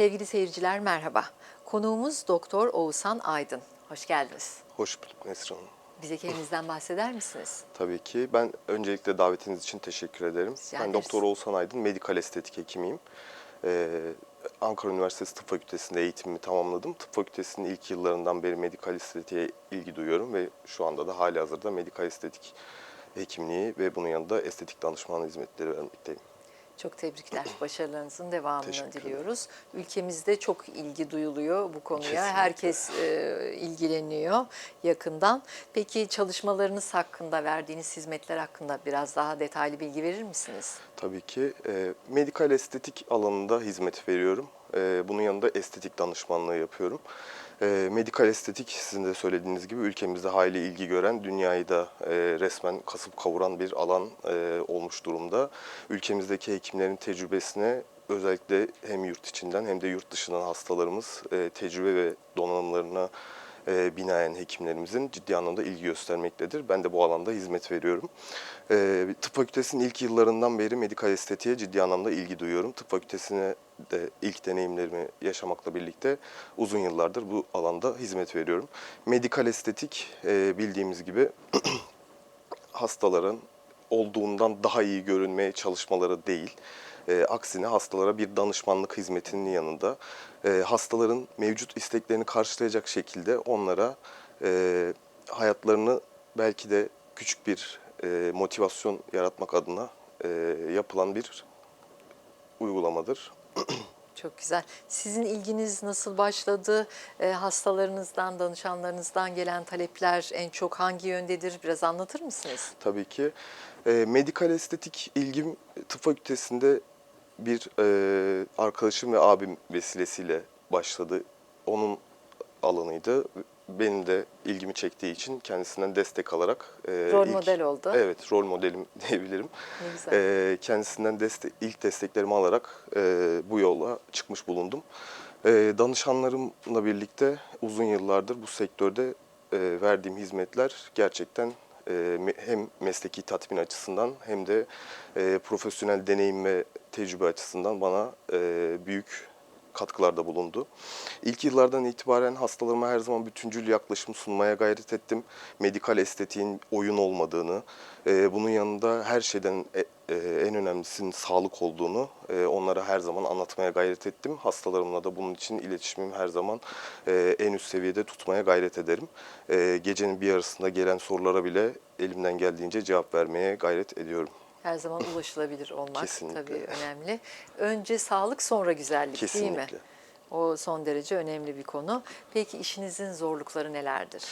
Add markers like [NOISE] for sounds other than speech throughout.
Sevgili seyirciler merhaba. Konuğumuz Doktor Oğuzhan Aydın. Hoş geldiniz. Hoş bulduk Nesrin Hanım. Bize kendinizden bahseder misiniz? [LAUGHS] Tabii ki. Ben öncelikle davetiniz için teşekkür ederim. Rica ben ederiz. Doktor Oğuzhan Aydın, medikal estetik hekimiyim. Ee, Ankara Üniversitesi Tıp Fakültesi'nde eğitimimi tamamladım. Tıp Fakültesi'nin ilk yıllarından beri medikal estetiğe ilgi duyuyorum ve şu anda da hali hazırda medikal estetik hekimliği ve bunun yanında estetik danışmanlığı hizmetleri vermekteyim. Çok tebrikler. [CLEARS THROAT] Başarılarınızın devamını Teşekkür diliyoruz. Ülkemizde çok ilgi duyuluyor bu konuya. Kesinlikle. Herkes e, ilgileniyor yakından. Peki çalışmalarınız hakkında, verdiğiniz hizmetler hakkında biraz daha detaylı bilgi verir misiniz? Tabii ki. E, medikal estetik alanında hizmet veriyorum. E, bunun yanında estetik danışmanlığı yapıyorum. E, medikal estetik sizin de söylediğiniz gibi ülkemizde hayli ilgi gören, dünyayı da e, resmen kasıp kavuran bir alan e, olmuş durumda. Ülkemizdeki hekimlerin tecrübesine özellikle hem yurt içinden hem de yurt dışından hastalarımız e, tecrübe ve donanımlarına e, binaen hekimlerimizin ciddi anlamda ilgi göstermektedir. Ben de bu alanda hizmet veriyorum. E, tıp fakültesinin ilk yıllarından beri medikal estetiğe ciddi anlamda ilgi duyuyorum. Tıp fakültesine de ilk deneyimlerimi yaşamakla birlikte uzun yıllardır bu alanda hizmet veriyorum. Medikal estetik e, bildiğimiz gibi [CLEARS THROAT] hastaların olduğundan daha iyi görünmeye çalışmaları değil. E, aksine hastalara bir danışmanlık hizmetinin yanında e, hastaların mevcut isteklerini karşılayacak şekilde onlara e, hayatlarını belki de küçük bir e, motivasyon yaratmak adına e, yapılan bir uygulamadır. Çok güzel. Sizin ilginiz nasıl başladı? E, hastalarınızdan, danışanlarınızdan gelen talepler en çok hangi yöndedir? Biraz anlatır mısınız? Tabii ki. E, medikal estetik ilgim tıp fakültesinde bir e, arkadaşım ve abim vesilesiyle başladı. Onun alanıydı. Benim de ilgimi çektiği için kendisinden destek alarak e, Rol ilk- model oldu. Evet, rol modelim [LAUGHS] diyebilirim. Ne güzel. E, kendisinden destek, ilk desteklerimi alarak e, bu yola çıkmış bulundum. E, danışanlarımla birlikte uzun yıllardır bu sektörde e, verdiğim hizmetler gerçekten e, hem mesleki tatmin açısından hem de e, profesyonel deneyim ve tecrübe açısından bana e, büyük katkılarda bulundu. İlk yıllardan itibaren hastalarıma her zaman bütüncül yaklaşım sunmaya gayret ettim. Medikal estetiğin oyun olmadığını, e, bunun yanında her şeyden e, e, en önemlisinin sağlık olduğunu e, onlara her zaman anlatmaya gayret ettim. Hastalarımla da bunun için iletişimimi her zaman e, en üst seviyede tutmaya gayret ederim. E, gecenin bir yarısında gelen sorulara bile elimden geldiğince cevap vermeye gayret ediyorum. Her zaman ulaşılabilir olmak Kesinlikle. tabii önemli. Önce sağlık sonra güzellik değil mi? Kesinlikle. O son derece önemli bir konu. Peki işinizin zorlukları nelerdir?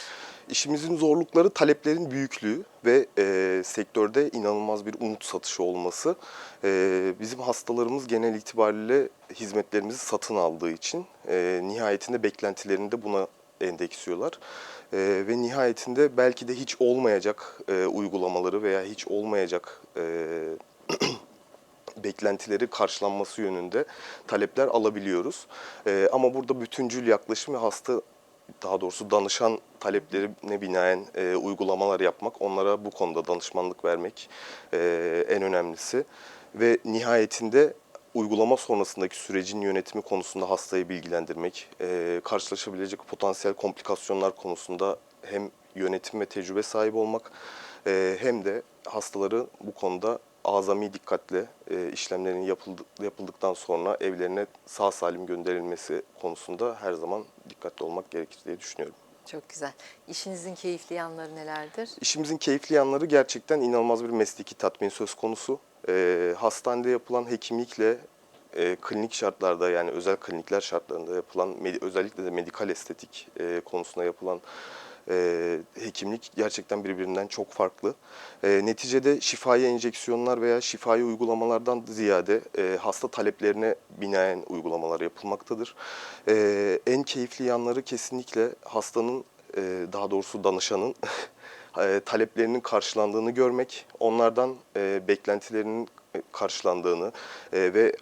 İşimizin zorlukları taleplerin büyüklüğü ve e, sektörde inanılmaz bir umut satışı olması. E, bizim hastalarımız genel itibariyle hizmetlerimizi satın aldığı için e, nihayetinde beklentilerini de buna endeksliyorlar. E, ve nihayetinde belki de hiç olmayacak e, uygulamaları veya hiç olmayacak e, [CLEARS THROAT] beklentileri karşılanması yönünde talepler alabiliyoruz. Ee, ama burada bütüncül yaklaşım ve hasta daha doğrusu danışan taleplerine binaen e, uygulamalar yapmak, onlara bu konuda danışmanlık vermek e, en önemlisi. Ve nihayetinde uygulama sonrasındaki sürecin yönetimi konusunda hastayı bilgilendirmek, e, karşılaşabilecek potansiyel komplikasyonlar konusunda hem yönetim ve tecrübe sahibi olmak e, hem de hastaları bu konuda azami dikkatle e, işlemlerin yapıldı, yapıldıktan sonra evlerine sağ salim gönderilmesi konusunda her zaman dikkatli olmak gerekir diye düşünüyorum. Çok güzel. İşinizin keyifli yanları nelerdir? İşimizin keyifli yanları gerçekten inanılmaz bir mesleki tatmin söz konusu. E, hastanede yapılan hekimlikle e, klinik şartlarda yani özel klinikler şartlarında yapılan özellikle de medikal estetik e, konusunda yapılan e, hekimlik gerçekten birbirinden çok farklı. E, neticede şifai enjeksiyonlar veya şifai uygulamalardan ziyade e, hasta taleplerine binaen uygulamalar yapılmaktadır. E, en keyifli yanları kesinlikle hastanın e, daha doğrusu danışanın [LAUGHS] e, taleplerinin karşılandığını görmek, onlardan e, beklentilerinin karşılandığını e, ve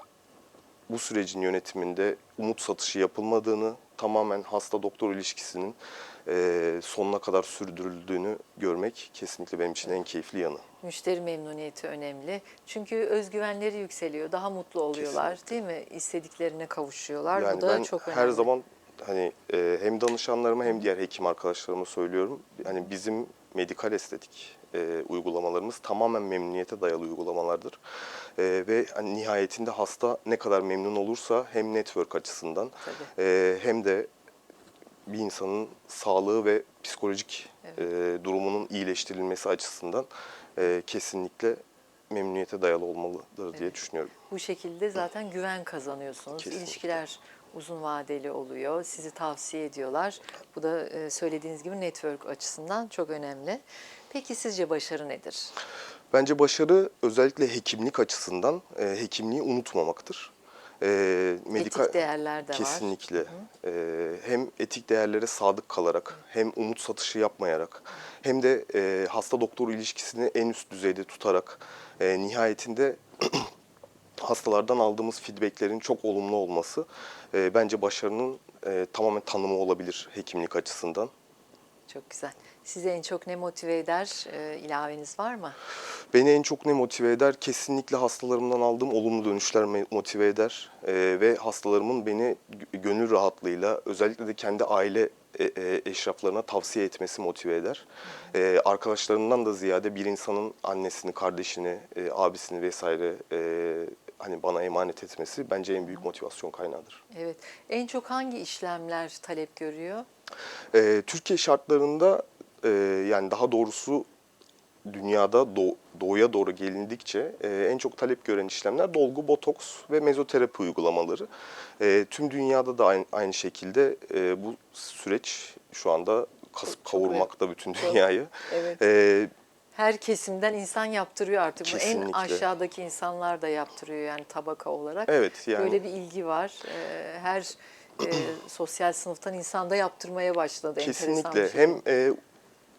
bu sürecin yönetiminde umut satışı yapılmadığını, tamamen hasta doktor ilişkisinin e, sonuna kadar sürdürüldüğünü görmek kesinlikle benim için en keyifli yanı. Müşteri memnuniyeti önemli. Çünkü özgüvenleri yükseliyor. Daha mutlu oluyorlar değil mi? İstediklerine kavuşuyorlar. Yani Bu da ben çok önemli. her zaman hani e, hem danışanlarıma hem diğer hekim arkadaşlarıma söylüyorum. Hani bizim medikal estetik e, uygulamalarımız tamamen memnuniyete dayalı uygulamalardır. E, ve hani nihayetinde hasta ne kadar memnun olursa hem network açısından Tabii. e, hem de bir insanın sağlığı ve psikolojik e, durumunun iyileştirilmesi açısından e, kesinlikle memnuniyete dayalı olmalıdır diye düşünüyorum. Bu şekilde zaten güven kazanıyorsunuz. Kesinlikle. İlişkiler uzun vadeli oluyor. Sizi tavsiye ediyorlar. Bu da e, söylediğiniz gibi network açısından çok önemli. Peki sizce başarı nedir? Bence başarı özellikle hekimlik açısından e, hekimliği unutmamaktır. E, Etik değerler de var. Kesinlikle. E, hem etik değerlere sadık kalarak, hem umut satışı yapmayarak, hem de e, hasta doktor ilişkisini en üst düzeyde tutarak, e, nihayetinde hastalardan aldığımız feedbacklerin çok olumlu olması e, bence başarının e, tamamen tanımı olabilir hekimlik açısından. Çok güzel. Sizi en çok ne motive eder? E, ilaveniz var mı? Beni en çok ne motive eder? Kesinlikle hastalarımdan aldığım olumlu dönüşler motive eder. Ee, ve hastalarımın beni gö- gönül rahatlığıyla özellikle de kendi aile e, e, eşraflarına tavsiye etmesi motive eder. Ee, arkadaşlarından da ziyade bir insanın annesini, kardeşini, e, abisini vesaire e, hani bana emanet etmesi bence en büyük motivasyon kaynağıdır. Evet. En çok hangi işlemler talep görüyor? Ee, Türkiye şartlarında e, yani daha doğrusu dünyada doğ- doğuya doğru gelindikçe e, en çok talep gören işlemler dolgu, botoks ve mezoterapi uygulamaları. E, tüm dünyada da aynı, aynı şekilde e, bu süreç şu anda kasıp kavurmakta bütün dünyayı. Evet. E, Her kesimden insan yaptırıyor artık. Bu En Kesinlikle. aşağıdaki insanlar da yaptırıyor yani tabaka olarak. Evet, yani- Böyle bir ilgi var. Ee, Her e, sosyal sınıftan insan da yaptırmaya başladı. Kesinlikle. şey. Hem e,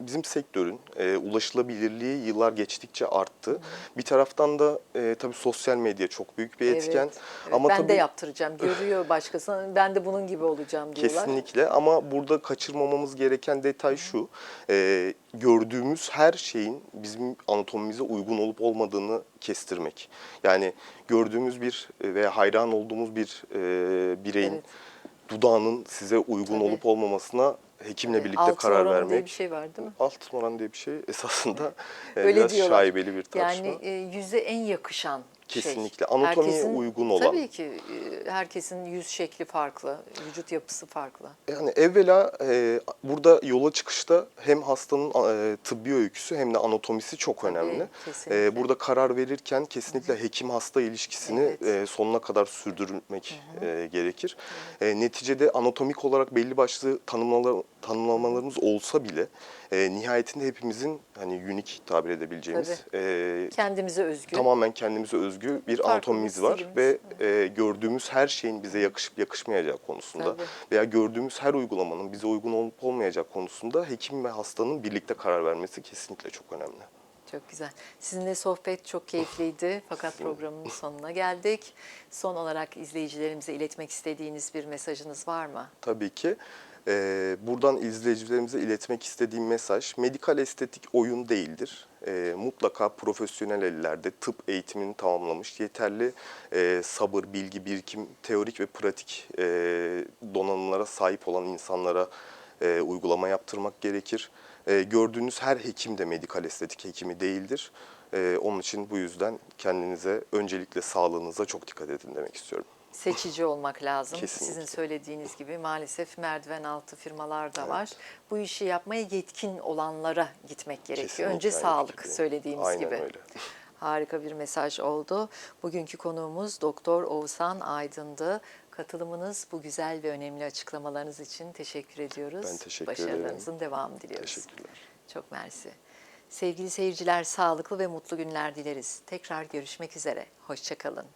bizim sektörün e, ulaşılabilirliği yıllar geçtikçe arttı. Bir taraftan da e, tabii sosyal medya çok büyük bir etken. Evet, evet. Ama ben tabii de yaptıracağım. Görüyor başkasına. Ben de bunun gibi olacağım diyorlar. Kesinlikle ama burada kaçırmamamız gereken detay şu. e, gördüğümüz her şeyin bizim anatomimize uygun olup olmadığını kestirmek. Yani gördüğümüz bir e, veya hayran olduğumuz bir e, bireyin Evet. dudağının size uygun Tabii. olup olmamasına hekimle birlikte Altın karar oranı vermek. diye bir şey var değil mi? Altın oran diye bir şey [LAUGHS] esasında e, Öyle biraz diyorlar. şaibeli bir tartışma. Yani e, yüze en yakışan Kesinlikle. şey. Anatomiye uygun olan. Tabii ki e, herkesin yüz şekli farklı, vücut yapısı farklı. Yani evvela e, burada yola çıkışta hem hastanın e, tıbbi öyküsü hem de anatomisi çok önemli. kesinlikle. E, burada karar verirken kesinlikle hekim hasta ilişkisini Evet. e, sonuna kadar sürdürmek e, gerekir. E, neticede anatomik olarak belli başlı tanımlama, tanımlamalarımız olsa bile e, nihayetinde hepimizin hani unik tabir edebileceğimiz e, Kendimize özgü. tamamen kendimize özgü bir Farklı anatomimiz var ve e, gördüğümüz her şeyin bize yakışıp yakışmayacağı konusunda Tabii. veya gördüğümüz her uygulamanın bize uygun olup olmayacağı konusunda hekim ve hastanın birlikte karar vermesi kesinlikle çok önemli. Çok güzel. Sizinle sohbet çok keyifliydi fakat programın sonuna geldik. Son olarak izleyicilerimize iletmek istediğiniz bir mesajınız var mı? Tabii ki e, buradan izleyicilerimize iletmek istediğim mesaj medikal estetik oyun değildir. E, mutlaka profesyonel ellerde tıp eğitimini tamamlamış yeterli e, sabır, bilgi, birikim, teorik ve pratik e, donanımlara sahip olan insanlara e, uygulama yaptırmak gerekir. E, gördüğünüz her hekim de medikal estetik hekimi değildir. E, onun için bu yüzden kendinize öncelikle sağlığınıza çok dikkat edin demek istiyorum. Seçici olmak lazım. Kesinlikle. Sizin söylediğiniz gibi maalesef merdiven altı firmalar da var. Bu işi yapmaya yetkin olanlara gitmek gerekiyor. Kesinlikle Önce sağlık fikirdeyim. söylediğimiz Aynen gibi. öyle. [LAUGHS] Harika bir mesaj oldu. Bugünkü konuğumuz Doktor Oğuzhan Aydın'dı. Katılımınız, bu güzel ve önemli açıklamalarınız için teşekkür ediyoruz. Ben teşekkür ederim. Başarılarınızın devamını diliyoruz. Teşekkürler. Çok mersi. Sevgili seyirciler, sağlıklı ve mutlu günler dileriz. Tekrar görüşmek üzere. Hoşçakalın.